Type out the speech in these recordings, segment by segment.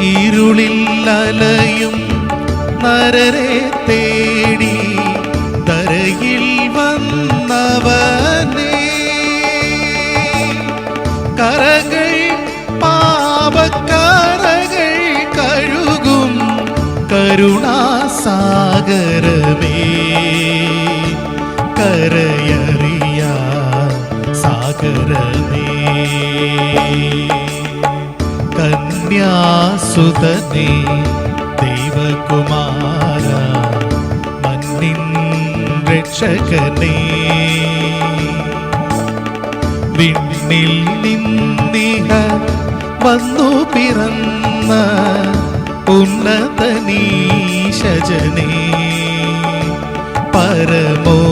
ഇരുളിൽ അലയും നരരെ തേടി തരയിൽ വന്നവനേ. കരകൾ പാപക്കരകൾ കഴുകും കരുണാസാഗരമേ. കരയറിയ സാഗരമേ. കന്യാസുതനേ ദൈവകുമാര മന്നിൻ രക്ഷകനേ. വിണ്ണിൽ നിന്നിഹ വന്നു പിറന്ന ഉന്നതനീശജനേ. പരമോന്നതനീശജനേ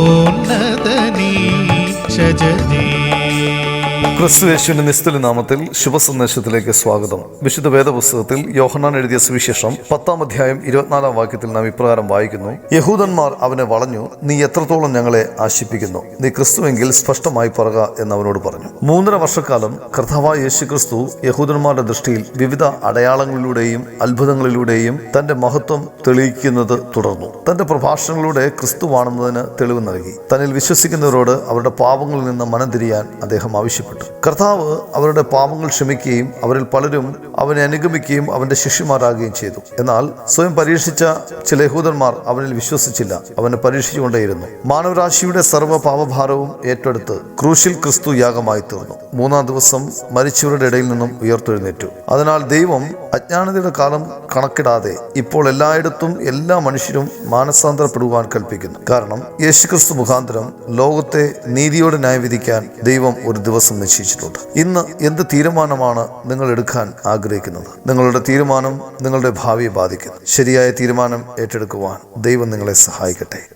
ക്രിസ്തു യേശുവിന്റെ നിസ്തുല നാമത്തിൽ ശുഭസന്ദേശത്തിലേക്ക് സ്വാഗതം. വിശുദ്ധ വേദപുസ്തകത്തിൽ യോഹന്നാൻ എഴുതിയ സുവിശേഷം പത്താം അധ്യായം ഇരുപത്തിനാലാം വാക്യത്തിൽ നാം ഇപ്രകാരം വായിക്കുന്നു. യഹൂദന്മാർ അവനെ വളഞ്ഞു നീ എത്രത്തോളം ഞങ്ങളെ ആശിപ്പിക്കുന്നു നീ ക്രിസ്തുവെങ്കിൽ സ്പഷ്ടമായി പറക എന്ന് അവനോട് പറഞ്ഞു. മൂന്നര വർഷക്കാലം കർത്താവായ യേശു ക്രിസ്തു യഹൂദന്മാരുടെ ദൃഷ്ടിയിൽ വിവിധ അടയാളങ്ങളിലൂടെയും അത്ഭുതങ്ങളിലൂടെയും തന്റെ മഹത്വം തെളിയിക്കുന്നത് തുടർന്നു. തന്റെ പ്രഭാഷണങ്ങളിലൂടെ ക്രിസ്തുവാണെന്നതിന് തെളിവ് നൽകി. തന്നിൽ വിശ്വസിക്കുന്നവരോട് അവരുടെ പാപങ്ങളിൽ നിന്ന് മനം തിരിയാൻ അദ്ദേഹം ആവശ്യപ്പെട്ടു. കർത്താവ് അവരുടെ പാപങ്ങൾ ക്ഷമിക്കുകയും അവരിൽ പലരും അവനെ അനുഗമിക്കുകയും അവന്റെ ശിഷ്യന്മാരാകുകയും ചെയ്തു. എന്നാൽ സ്വയം പരീക്ഷിച്ച ചില യഹൂദന്മാർ അവനിൽ വിശ്വസിച്ചില്ല. അവനെ പരീക്ഷിച്ചുകൊണ്ടേയിരുന്നു. മാനവരാശിയുടെ സർവ പാപഭാരവും ഏറ്റെടുത്ത് ക്രൂശിൽ ക്രിസ്തു യാഗമായി തീർന്നു. മൂന്നാം ദിവസം മരിച്ചവരുടെ ഇടയിൽ നിന്നും ഉയർത്തെഴുന്നേറ്റു. അതിനാൽ ദൈവം അജ്ഞാനതയുടെ കാലം കണക്കിടാതെ ഇപ്പോൾ എല്ലായിടത്തും എല്ലാ മനുഷ്യരും മാനസാന്തരപ്പെടുവാൻ കൽപ്പിക്കുന്നു. കാരണം യേശുക്രിസ്തു മുഖാന്തരം ലോകത്തെ നീതിയോടെ ന്യായവിധിക്കാൻ ദൈവം ഒരു ദിവസം നിശ്ചയിച്ചിട്ടുണ്ട് ഇന്ന് എന്ത് തീരുമാനമാണ് നിങ്ങൾ എടുക്കാൻ ആഗ്രഹിക്കുന്നത്? നിങ്ങളുടെ തീരുമാനം നിങ്ങളുടെ ഭാവിയെ ബാധിക്കുന്നു. ശരിയായ തീരുമാനം ഏറ്റെടുക്കുവാൻ ദൈവം നിങ്ങളെ സഹായിക്കട്ടെ.